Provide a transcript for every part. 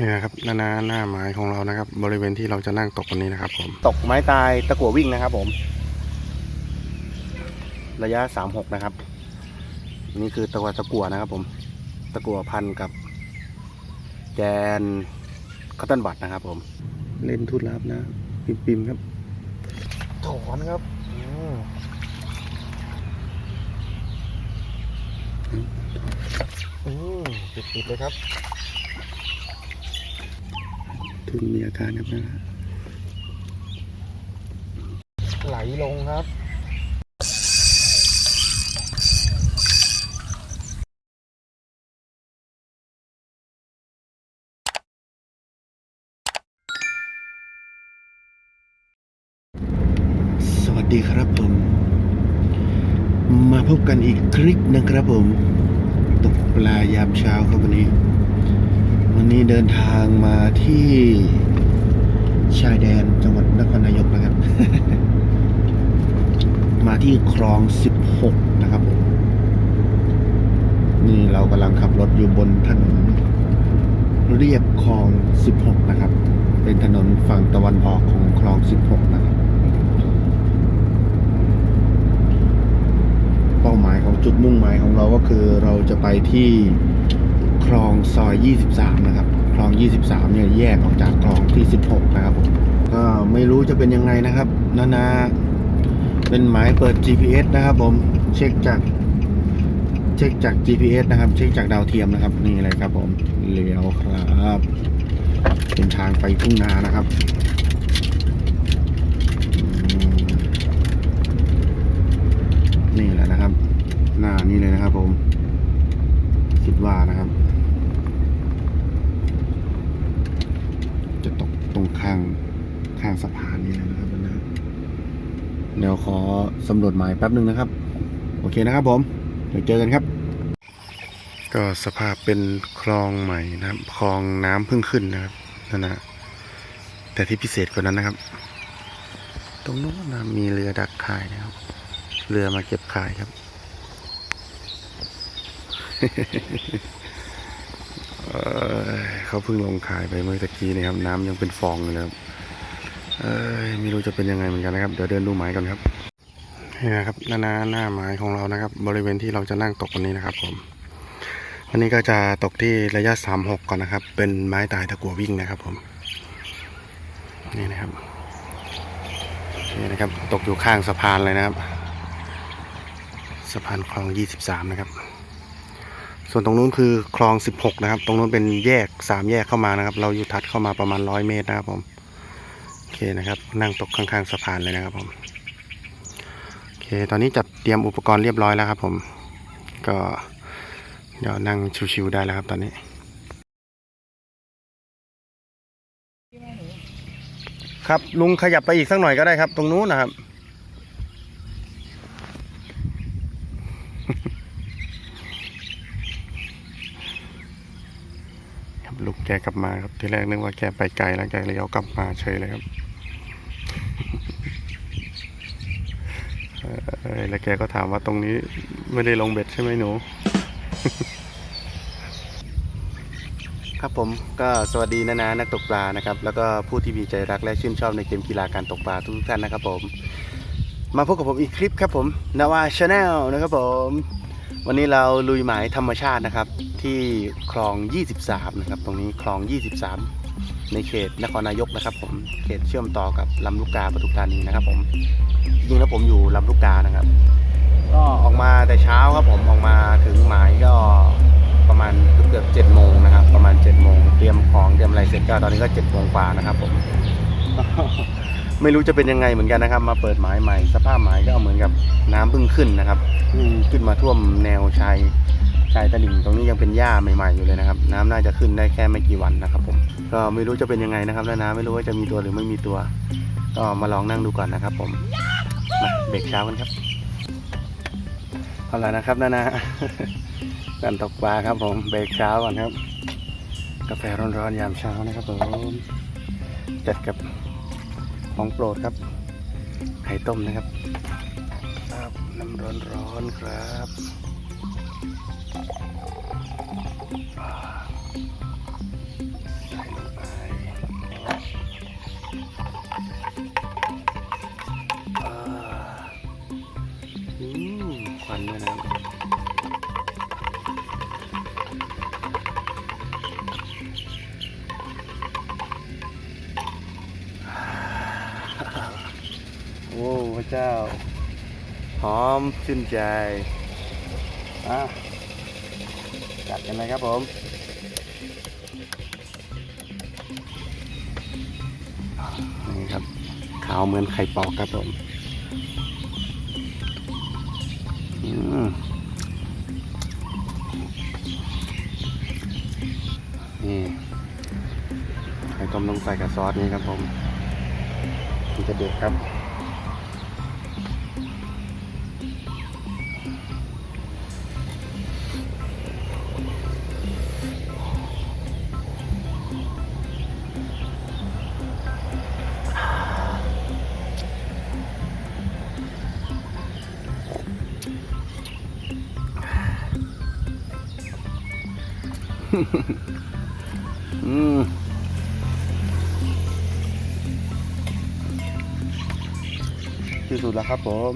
นี่นะครับหน้าหน้าหน้าไม้ของเรานะครับ บริเวณที่เราจะนั่งตกวันนี้นะครับ ผม ตกไม้ตายตะกั่ววิ่งนะครับ ผม ระยะสามหกนะครับ นี่คือตะกั่วตะกั่วนะครับ ผม ตะกั่วพันกับแกนคอตตอนบัตนะครับ ผม เล่นทุดลับนะปิมปิมๆครับถอนครับอืมติดๆเลยครับ ทุนมีอาการครับนะไหลลงครับสวัสดีครับผม มาพบกันอีกคลิปนะครับผม ตกปลายามเช้าครับวันนี้ วันนี้เดินทางมาที่ชายแดนจังหวัดนครนายกนะครับ มาที่คลอง 16 นะครับผมนี่เรากำลังขับรถอยู่บนถนนเรียบคลอง 16 นะครับ เป็นถนนฝั่งตะวันออกของคลอง 16 นะครับ เป้าหมายของจุดมุ่งหมายของเราก็คือเราจะไปที่ คลองซอย 23 นะครับ คลอง 23 เนี่ยแยกออกจากคลองที่ 16 นะครับผมก็ไม่รู้จะเป็นยังไงนะครับนานาเป็นหมายเปิด GPS นะครับผมเช็คจากเช็คจาก GPS นะครับ เช็คจากดาวเทียมนะครับ นี่เลยครับผมเลี้ยวครับ เป็นทางไปทุ่งนานะครับนี่แหละนะครับ หน้านี่เลยนะครับผม คิดว่านะครับ จะตกต รงข้างข้างสะพานนี่เลยนะครับนะเดี๋ยวขอสำรวจหมายแป๊บหนึ่งนะครับ โอเคนะครับผม เดี๋ยวเจอกันครับ ก็สภาพเป็นคลองใหม่นะครับคลองน้ำเพิ่งขึ้นนะครับนั่นนะแต่ที่พิเศษกว่านั้นนะครับ ตรงโน้นนะมีเรือดักข่ายนะครับ เรือมาเก็บขายครับ เขาเพิ่งลงขายไปเมื่อตะกี้นะครับ น้ำยังเป็นฟองอยู่เลยครับเอไม่รู้จะเป็นยังไงเหมือนกันนะครับ เดี๋ยวเดินดูหมายก่อนครับนี่นะครับหน้าหน้าหน้าหมายของเรานะครับ บริเวณที่เราจะนั่งตกวันนี้นะครับผมวันนี้ก็จะตกที่ระยะสามหกก่อนนะครับ เป็นไม้ตายตะกัววิ่งนะครับผมนี่นะครับนี่นะครับ ตกอยู่ข้างสะพานเลยนะครับ สะพานคลอง23นะครับ ส่วนตรงนู้นคือคลอง 16 นะครับ ตรงนู้นเป็นแยก 3 แยกเข้ามานะครับ เราอยู่ทัดเข้ามาประมาณ 100 เมตรนะครับผมโอเคนะครับ นั่งตกข้างๆสะพานเลยนะครับผมโอเค ตอนนี้จัดเตรียมอุปกรณ์เรียบร้อยแล้วครับผมก็เดี๋ยวนั่งชิวๆได้แล้วครับตอนนี้ครับลุงขยับไปอีกสักหน่อยก็ได้ครับ ตรงนู้นนะครับ ครับลุง แกกลับมาครับ ทีแรกนึกว่าแกไปไกลแล้วแกเลยเอากลับมาเฉยเลยครับแล้วแกก็ถามว่าตรงนี้ไม่ได้ลงเบ็ดใช่ไหมหนู ครับผมก็สวัสดีนะนะนักตกปลานะครับ แล้วก็ผู้ที่มีใจรักและชื่นชอบในเกมกีฬาการตกปลาทุกท่านนะครับผม มาพบกับผมอีกคลิปครับผมนาวาชาแนลนะครับผม วันนี้เราลุยหมายธรรมชาตินะครับ ที่คลอง 23 นะครับ ตรงนี้คลอง 23 ในเขตนครนายกนะครับ ผมเขตเชื่อมต่อกับลำลูกกาปทุมธานีนะครับ ผมจริงๆแล้วผมอยู่ลำลูกกานะครับ ก็ออกมาแต่เช้าครับผมออกมาถึงหมายก็ประมาณเกือบเจ็ดโมงนะครับ ประมาณเจ็ดโมงเตรียมของเตรียมอะไรเสร็จก็ตอนนี้ก็เจ็ดโมงกว่านะครับ ผม ไม่รู้จะเป็นยังไงเหมือนกันนะครับ มาเปิดหมายใหม่ สภาพหมายก็เหมือนกับน้ำเพิ่งขึ้นนะครับขึ้นมาท่วมแนวชายชายตลิ่งตรงนี้ยังเป็นหญ้าใหม่ๆอยู่เลยนะครับ น้ำน่าจะขึ้นได้แค่ไม่กี่วันนะครับ ผม ก็ไม่รู้จะเป็นยังไงนะครับแล้วน้ำไม่รู้ว่าจะมีตัวหรือไม่มีตัว ก็มาลองนั่งดูก่อนนะครับ ผมมาเบรกเช้ากันครับเอาละนะครับนานาการตกปลาครับ ผมเบรกเช้าก่อนครับ กาแฟร้อนๆยามเช้านะครับผมจัดกับ ของโปรดครับ ไข่ต้มนะครับ ครับน้ำร้อนร้อนครับใส่ลงไปอืมควันด้วยนะ เจ้า หอมชื่นใจอะจัดกันเลยครับผมนี่ครับ ขาวเหมือนไข่ปอกครับผมอืมนี่ไข่ต้มต้องใส่กับซอสนี้ครับผมมันจะเด็ดครับ อืมที่สุดแล้วครับผม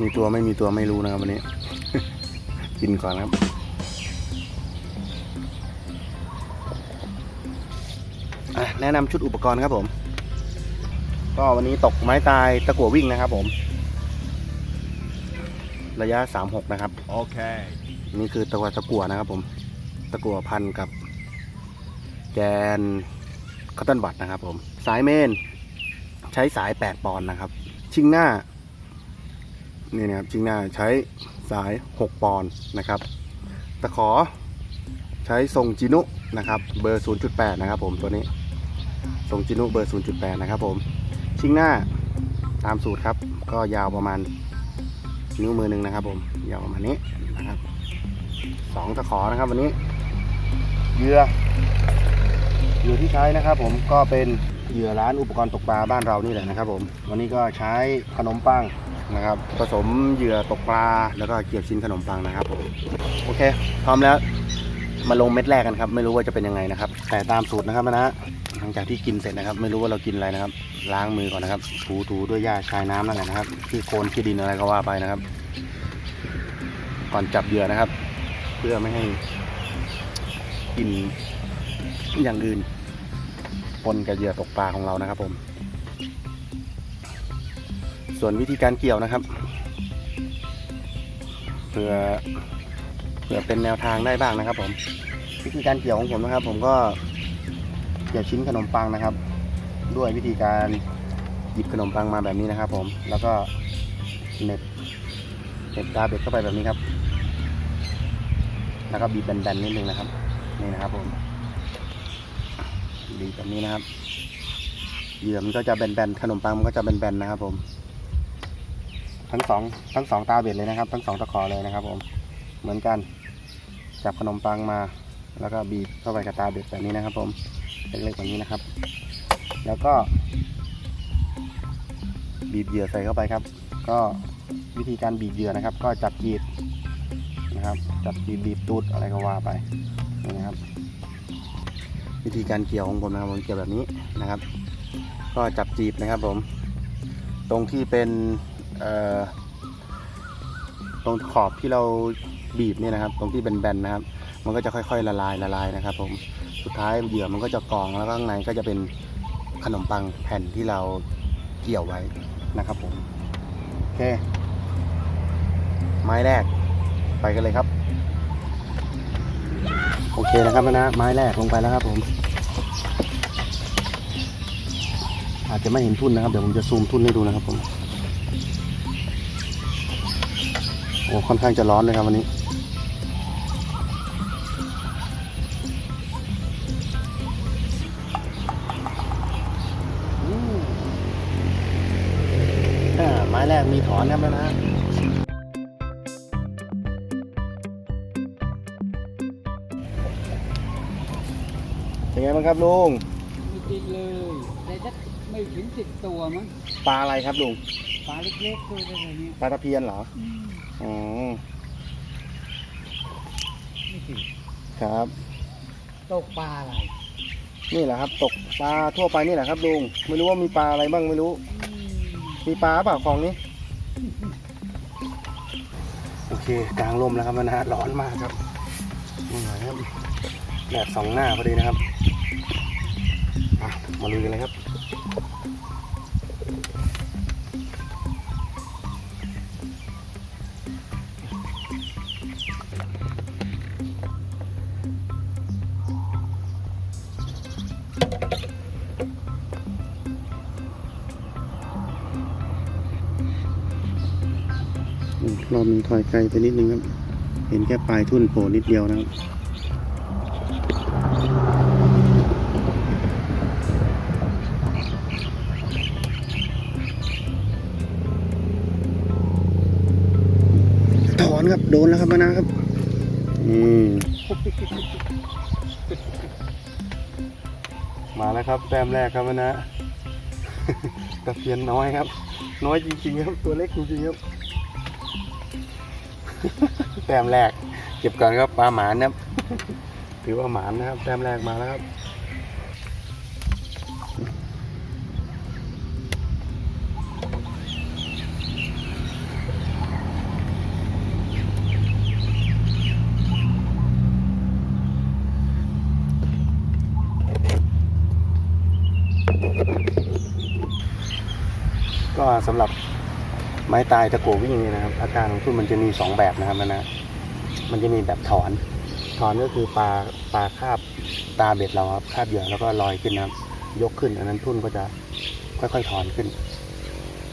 มีตัวไม่มีตัวไม่รู้นะครับวันนี้ กินก่อนครับ แนะนำชุดอุปกรณ์ครับผม ก็วันนี้ตกไม้ตายตะกั่ววิ่งนะครับผม ระยะ 36 นะครับ Okay. นี่คือตะกั่วตะกั่วนะครับผม ตะกั่วพันกับ แกนคอตตอนบัตนะครับผม สายเมน ใช้สาย 8 ปอนด์นะครับ ชิงหน้า นี่นะครับ ชิงหน้าใช้สาย 6 ปอนด์นะครับ ตะขอใช้ทรงจินุนะครับ เบอร์ 0.8 นะครับผมตัวนี้ทรงจินุเบอร์ 0.8 นะครับผม ชิงหน้าตามสูตรครับ ก็ยาวประมาณ นิ้วมือหนึ่งนะครับ ผมยาวประมาณนี้นะครับสองตะขอนะครับ วันนี้เหยื่อเหยื่อที่ใช้นะครับ ผมก็เป็นเหยื่อร้านอุปกรณ์ตกปลาบ้านเรานี่แหละนะครับ ผมวันนี้ก็ใช้ขนมปังนะครับ ผสมเหยื่อตกปลา แล้วก็เกี่ยวชิ้นขนมปังนะครับผมโอเคพร้อมแล้ว มาลงเม็ดแรกกันครับ ไม่รู้ว่าจะเป็นยังไงนะครับ แต่ตามสูตรนะครับนะหลังจากที่กินเสร็จนะครับ ไม่รู้ว่าเรากินอะไรนะครับ ล้างมือก่อนนะครับ ถูถูด้วยหญ้าชายน้ำนั่นแหละนะครับที่โคลนที่ดินอะไรก็ว่าไปนะครับ ก่อนจับเหยื่อนะครับ เพื่อไม่ให้กินอย่างอื่นปนกับเหยื่อตกปลาของเรานะครับ ผม ส่วนวิธีการเกี่ยวนะครับเพื่อ เพื่อเป็นแนวทางได้บ้างนะครับ ผมวิธีการเกี่ยวของผมนะครับ ผมก็เกี่ยวชิ้นขนมปังนะครับ ด้วยวิธีการหยิบขนมปังมาแบบนี้นะครับ ผมแล้วก็เน็บเน็บตาเบ็ดเข้าไปแบบนี้ครับ แล้วก็บีบแบนๆนิดนึงนะครับนี่นะครับผมบีบแบบนี้นะครับเหยื่อมันก็จะแบนๆขนมปังมันก็จะแบนๆนะครับ ผม ทั้งสองทั้งสองตาเบ็ดเลยนะครับ ทั้งสองตะขอเลยนะครับ ผมเหมือนกัน จับขนมปังมา แล้วก็บีบเข้าไปกับตาเบ็ดแบบนี้นะครับผมเล็กๆแบบนี้นะครับ แล้วก็ บีบเหยื่อใส่เข้าไปครับ ก็วิธีการบีบเหยื่อนะครับ ก็จับจีบนะครับ จับจีบบีบตูดอะไรก็ว่าไปนี่นะครับ วิธีการเกี่ยวของผมนะครับผมเกี่ยวแบบนี้นะครับ ก็จับจีบนะครับผม ตรงที่เป็นเอ่อ ตรงขอบที่เราบีบเนี่ยนะครับ ตรงที่แบนๆนะครับ มันก็จะค่อยๆละลายละลายนะครับ ผมสุดท้ายเหยื่อมันก็จะกรองแล้วข้างในก็จะเป็นขนมปังแผ่นที่เราเกี่ยวไว้นะครับผมโอเค ไม้แรก ไปกันเลยครับ โอเคนะครับนะไม้แรกลงไปแล้วครับ ผม อาจจะไม่เห็นทุ่นนะครับ เดี๋ยวผมจะซูมทุ่นให้ดูนะครับผม อ้ค่อนข้างจะร้อนเลยครับวันนี้อืมอ่าไม้แรกมีถอนครับแล้วนะเป็นไงบ้างครับลุงไม่ติดเลยแต่ถ้าไม่ถึงสิบตัวมั้ง ปลาอะไรครับลุง ปลาเล็กๆตัวอะไรเนี้ยปลาตะเพียนเหรอ อืม อ๋อไม่ติดครับ ตกปลาอะไรนี่แหละครับ ตกปลาทั่วไปนี่แหละครับลุงไม่รู้ว่ามีปลาอะไรบ้างไม่รู้อืมมีปลาเปล่าคลองนี้โอเคกลางลมแล้วครับนะฮะร้อนมากครับนี่หน่อยครับแดดสองหน้าพอดีนะครับอะมาลุยกันเลยครับ รอบนึงถอยไกลไปนิดนึงครับ เห็นแค่ปลายทุ่นโผล่นิดเดียวนะครับถอนครับโดนแล้วครับมานะครับอืมมาแล้วครับแต้มแรกครับมานะตะเพียนน้อยครับ น้อยจริงๆครับ ตัวเล็กจริงๆครับ แต้มแรก เก็บก่อนครับปลาหมานนะครับถือว่าหมานนะครับแต้มแรกมาแล้วครับก็สำหรับ ไม้ตายตะโกวิ่งเนี่ยนะครับ อาการของทุ่นมันจะมีสองแบบนะครับนะมันจะมีแบบถอน ถอนก็คือปลาปลาคาบตาเบ็ดเราครับคาบเหยื่อแล้วก็ลอยขึ้นนะครับยกขึ้น อันนั้นทุ่นก็จะค่อยๆถอนขึ้น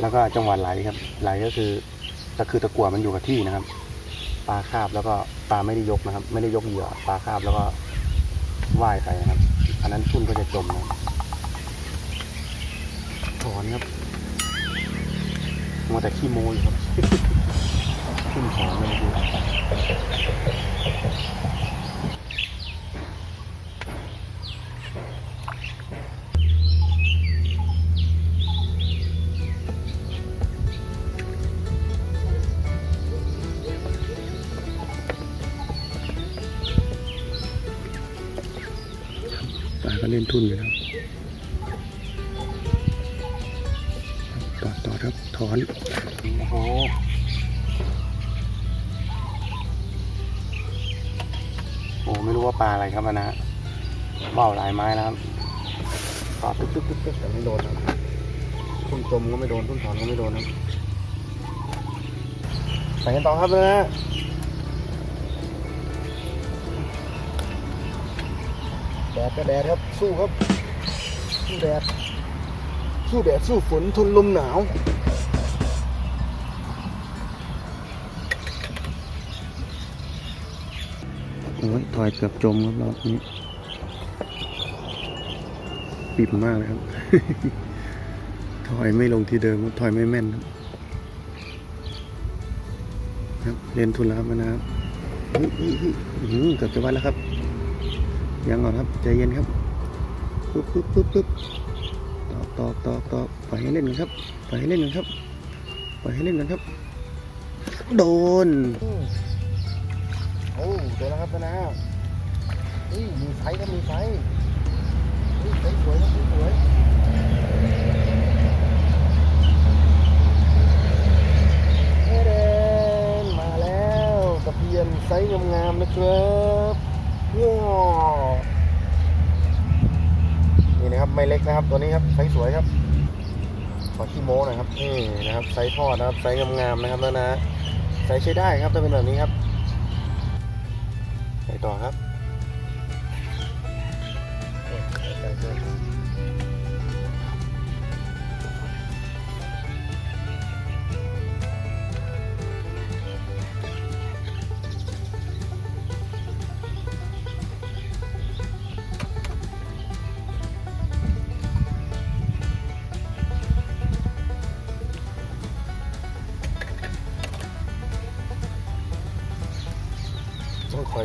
แล้วก็จังหวะไหลครับ ไหลก็คือตะคือตะกัวมันอยู่กับที่นะครับ ปลาคาบแล้วก็ปลาไม่ได้ยกนะครับ ไม่ได้ยกเหยื่อปลาคาบแล้วก็ว่ายไปนะครับ อันนั้นทุ่นก็จะจมนะถอนครับ มัวแต่ขี้โมอยู่ครับ ขึ้นหอนเลยดู ครับนะฮะว่าวหลายไม้แล้วครับตอดตึ๊กตึ๊กตึ๊กตึ๊กแต่ไม่โดนครับทุ่นจมก็ไม่โดนทุ่นถอนก็ไม่โดนครับไปกันต่อครับนะฮะแดดก็แดดครับสู้ครับสู้แดดสู้แดดสู้ฝนทนลมหนาว อ้ยถอยเกือบจมครับรอบนี้ ปิ่มมากเลยครับ ถอยไม่ลงที่เดิมครับถอยไม่แม่นครับครับเลนทุนแล้วครับนะครับเกือบจะวัดแล้วครับ ยังก่อนครับใจเย็นครับปึ๊บปึ๊บปึ๊บปึ๊บตอกตอกตอกตอกปล่อยให้เล่นกันครับปล่อยให้เล่นกันครับปล่อยให้เล่นกันครับ โดน โอ้เจอแล้วครับนะนี่มีไฟก็มีไฟนี่ไฟสวยครับไฟสวยเดนมาแล้วตะเพียนไซส์งามๆนะครับว้าวนี่นะครับไม่เล็กนะครับตัวนี้ครับไซส์สวยครับขอขี้โม้หน่อยครับนี่นะครับไซส์ทอดนะครับไซส์งามๆนะครับแล้วนะไซส์ใช้ได้ครับถ้าเป็นแบบนี้ครับ ต่อครับ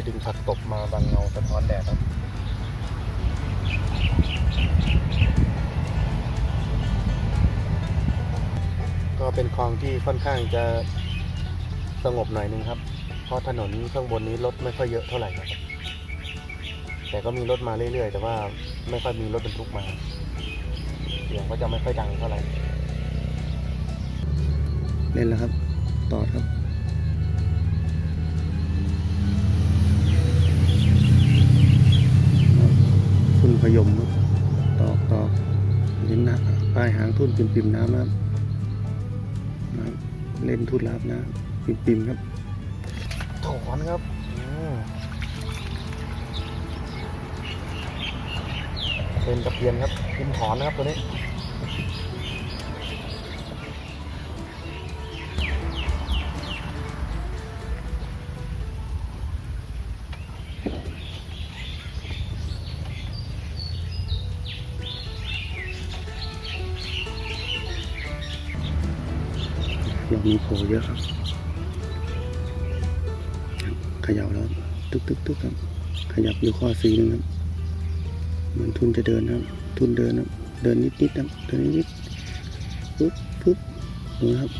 ดึงผักตบมาบังเงาสะท้อนแดดครับก็เป็นคลองที่ค่อนข้างจะสงบหน่อยนึงครับ เพราะถนนข้างบนนี้รถไม่ค่อยเยอะเท่าไหร่นะครับ แต่ก็มีรถมาเรื่อยๆ แต่ว่าไม่ค่อยมีรถบรรทุกมา เสียงก็จะไม่ค่อยดังเท่าไหร่เล่นแล้วครับ ต่อครับ พยมตอกตอกลิ้นหนะปลายหางทุ่นปิ่มปิ่มๆน้ำนะครับนะครับเล่นทุ่นรับนะปิ่มปิ่มๆครับ ถอนครับเป็นตะเพียนครับพิมถอนนะครับตัวนี้ มีโผล่เยอะครับขย่าแล้วตึกตึกตึกครับ ขยับอยู่ข้อสีนึงครับเหมือนทุนจะเดินครับ ทุนเดินครับ เดินนิดนิดครับเดินนิดนิดปึ๊บปึ๊บดูนะครับ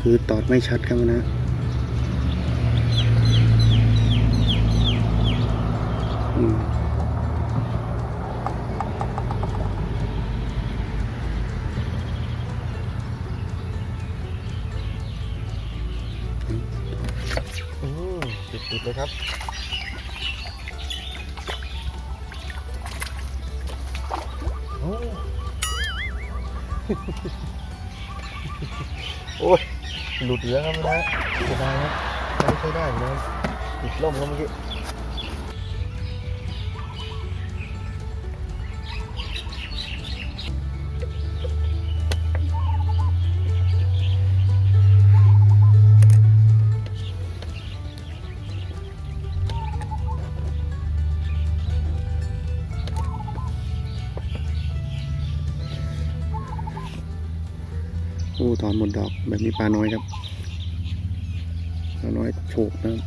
คือตอดไม่ชัดครับนะอืม ติดๆเลยครับโอ้โอ้ยหลุดเหลือครับนะเสียดายครับไม่ใช่ได้นะติดล่มแล้วเมื่อกี้ อนหมดดอกแบบนี้ปลาน้อยครับปลาน้อยโฉบนะครับ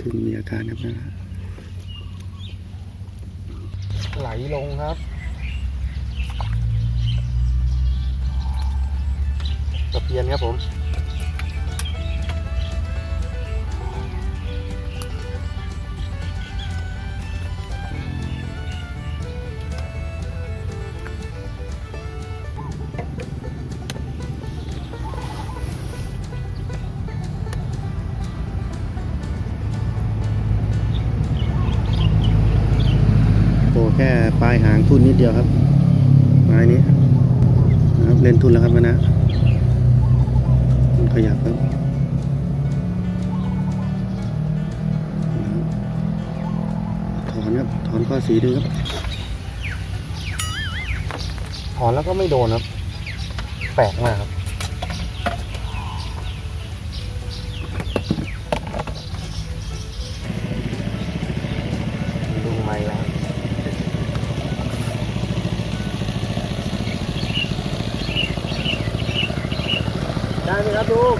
ทุนมีอาการครับนะไหลลงครับตะเพียนครับผม ทุนนิดเดียวครับไม้นี้นะครับเล่นทุนแล้วครับนะมันขยับครับถอนครับถอนข้อสีดูครับถอนแล้วก็ไม่โดนครับ แปลกมากครับ ดูไม่แล้ว ได้ไหมครับลุง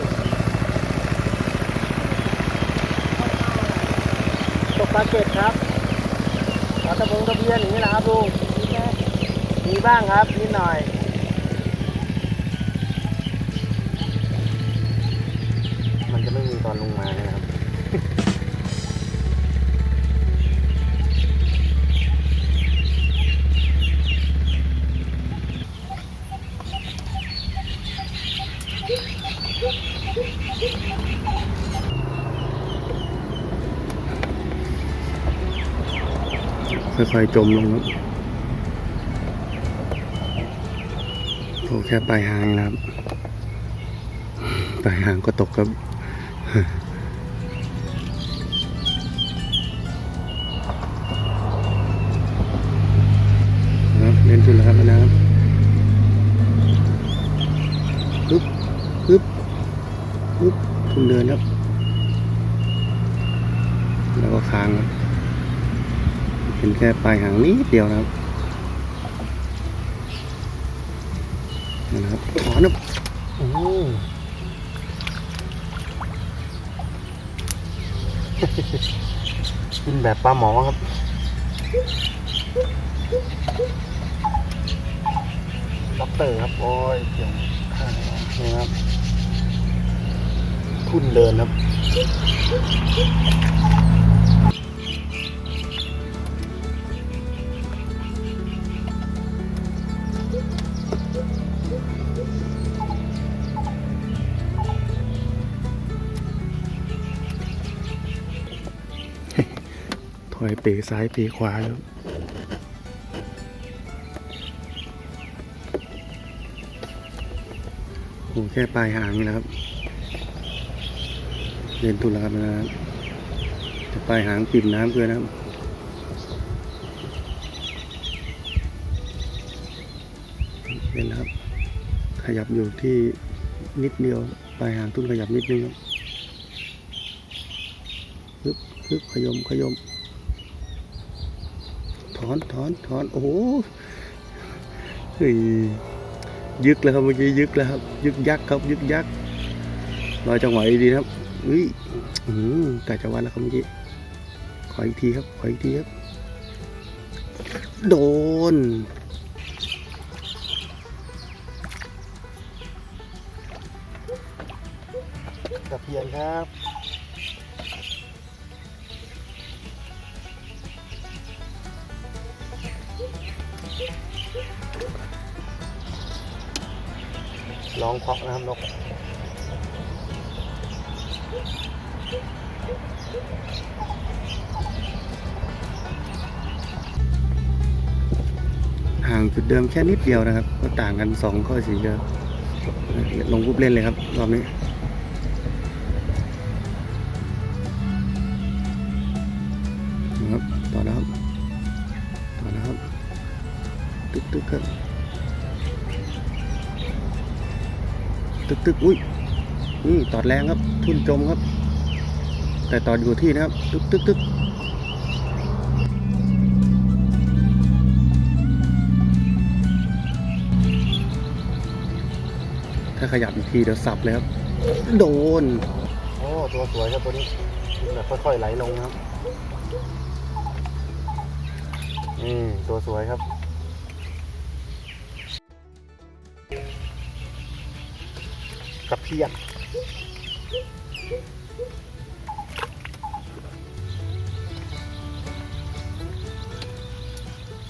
ตกปลาเก็ดครับ ระบงตะเพียนอย่างนี้นะครับลุงมีบ้างครับนิดหน่อย ค่อยๆจมลงครับโอ้แค่ปลายหางนะครับปลายหางก็ตกครับ แค่ปลายหางนิดเดียวนะครับนะครับถอนครับโอ้กินแบบปลาหมอครับตด็อกเตอร์ครับ โอ้ยเกี่ยวข้างนี่ครับ ทุ่นเดินครับ ถอยเป๋ซ้ายเป๋ขวาแล้วโอ้แค่ปลายหางนี่แหละครับเรียนทุนแล้วครับนะครับแต่ปลายหางปิ่มน้ำเกินนะครับเห็นนะครับ ขยับอยู่ที่นิดเดียว ปลายหางตุ้นขยับนิดนึงครับฮึบฮึบขยมขยม อนถอนถอนโอ้โหยึกแล้วครับเมื่อกี้ยึกแล้วครับ ยึกยักครับ ยึกยักรอจังหวะดีครับอุ้ยอืมกะจะวันแล้วครับเมื่อกี้ขออีกทีครับขออีกทีครับ โดนตะเพียนครับ เคาะนะครับนกห่างจุดเดิมแค่นิดเดียวนะครับ ก็ต่างกันสองข้อสีเดียวลงปุ๊บเล่นเลยครับ รอบนี้นะครับ ต่อแล้วครับต่อแล้วครับ ตึ๊กตึ๊กครับ ตึกตึกอุ้ยนี่ตอดแรงครับ ทุ่นจมครับ แต่ตอดอยู่ที่นะครับ ตึกตึกตึกถ้าขยับอีกทีเดี๋ยวสับเลยครับโดน โอ้ตัวสวยครับตัวนี้แบบค่อยๆไหลลงครับ อืมตัวสวยครับ ทียน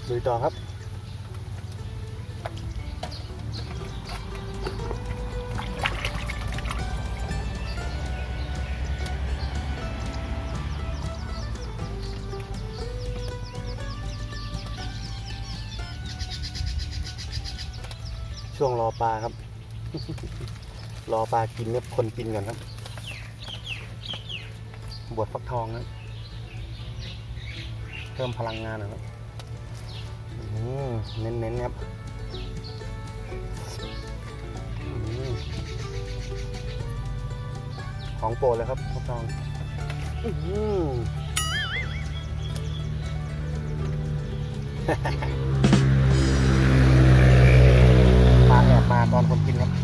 ลุยต่อครับช่วงรอปลาครับ รอปลากินเนี่ยคนกินก่อนครับ บวชฟักทองครับเพิ่มพลังงานนะครับเน้นๆครับอของโปรดเลยครับฟักทองอปลาแอบมาตอนคนกินครับ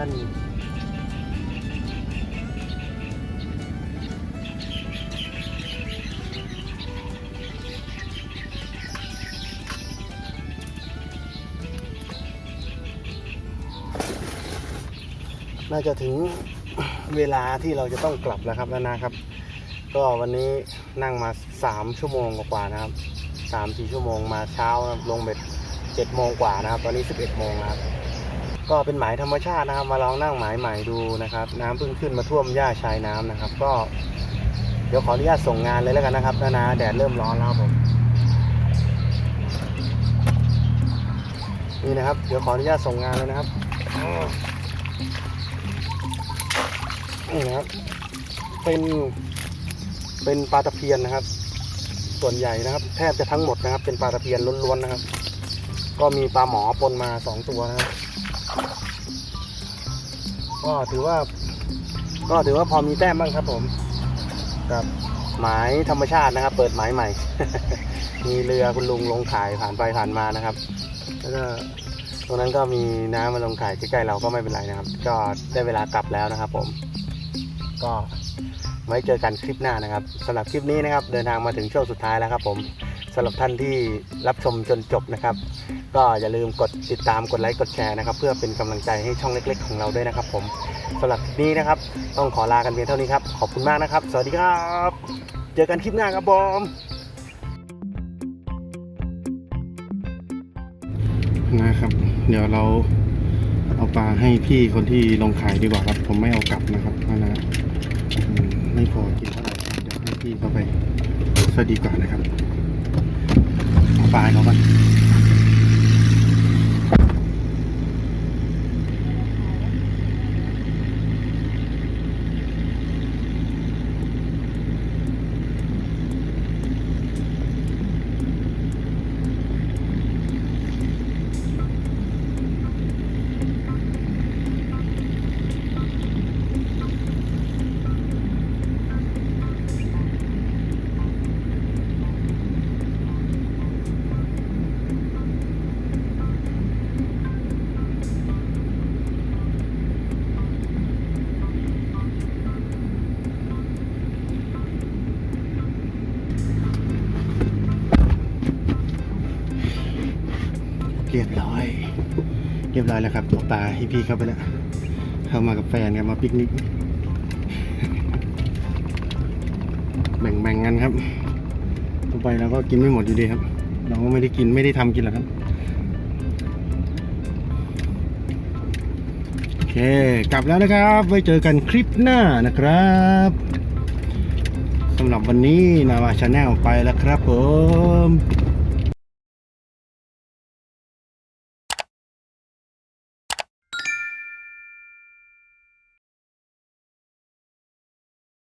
สะเพีน่าจะถึงเวลาที่เราจะต้องกลับแล้วครับนานาครับ ก็วันนี้นั่งมาสามชั่วโมงกว่านะครับสามสี่ชั่วโมงมาเช้าลงเบ็ดเจ็ดโมงกว่านะครับ ตอนนี้สิบเอ็ดโมงนะครับ ก็เป็นหมายธรรมชาตินะครับ มาลองนั่งหมายใหม่ดูนะครับ น้ำเพิ่งขึ้นมาท่วมหญ้าชายน้ำนะครับ ก็เดี๋ยวขออนุญาตส่งงานเลยแล้วกันนะครับนานาแดดเริ่มร้อนแล้วผมนี่นะครับ เดี๋ยวขออนุญาตส่งงานเลยนะครับนี่นะครับ เป็นเป็นปลาตะเพียนนะครับ ส่วนใหญ่นะครับ แทบจะทั้งหมดนะครับ เป็นปลาตะเพียนล้วนๆนะครับ ก็มีปลาหมอปนมาสองตัวนะครับ ก็ถือว่า ก็ถือว่าพอมีแต้มบ้างครับผมกับหมายธรรมชาตินะครับ เปิดหมายใหม่ มีเรือคุณลุงลงขายผ่านไปผ่านมานะครับ แล้วก็ตรงนั้นก็มีน้ำมาลงขายใกล้ๆเราก็ไม่เป็นไรนะครับ ก็ได้เวลากลับแล้วนะครับ ผม ก็ไว้เจอกันคลิปหน้านะครับสำหรับคลิปนี้นะครับ เดินทางมาถึงช่วงสุดท้ายแล้วครับ ผม สำหรับท่านที่รับชมจนจบนะครับ ก็อย่าลืมกดติดตามกดไลค์กดแชร์นะครับ เพื่อเป็นกำลังใจให้ช่องเล็ก ๆ ของเราด้วยนะครับ ผมสำหรับคลิปนี้นะครับ ต้องขอลากันเพียงเท่านี้ครับขอบคุณมากนะครับ สวัสดีครับ เจอกันคลิปหน้าครับผมนะครับ เดี๋ยวเราเอาปลาให้พี่คนที่ลงขายดีกว่าครับ ผมไม่เอากลับนะครับเพราะนะไม่พอกินเท่าไหร่เดี๋ยวให้พี่เข้าไปซะดีกว่านะครับ เอ รียบร้อยแล้วครับตกปลาให้พี่เข้าไปแล้วเข้ามากับแฟนครับมาปิกนิกแบ่งๆกันครับต่อไปเราก็กินไม่หมดอยู่ดีครับ เราก็ไม่ได้กินไม่ได้ทำกินหรอกครับโอเค กลับแล้วนะครับ ไว้เจอกันคลิปหน้านะครับสำหรับวันนี้นาวาชาแนลไปแล้วครับผม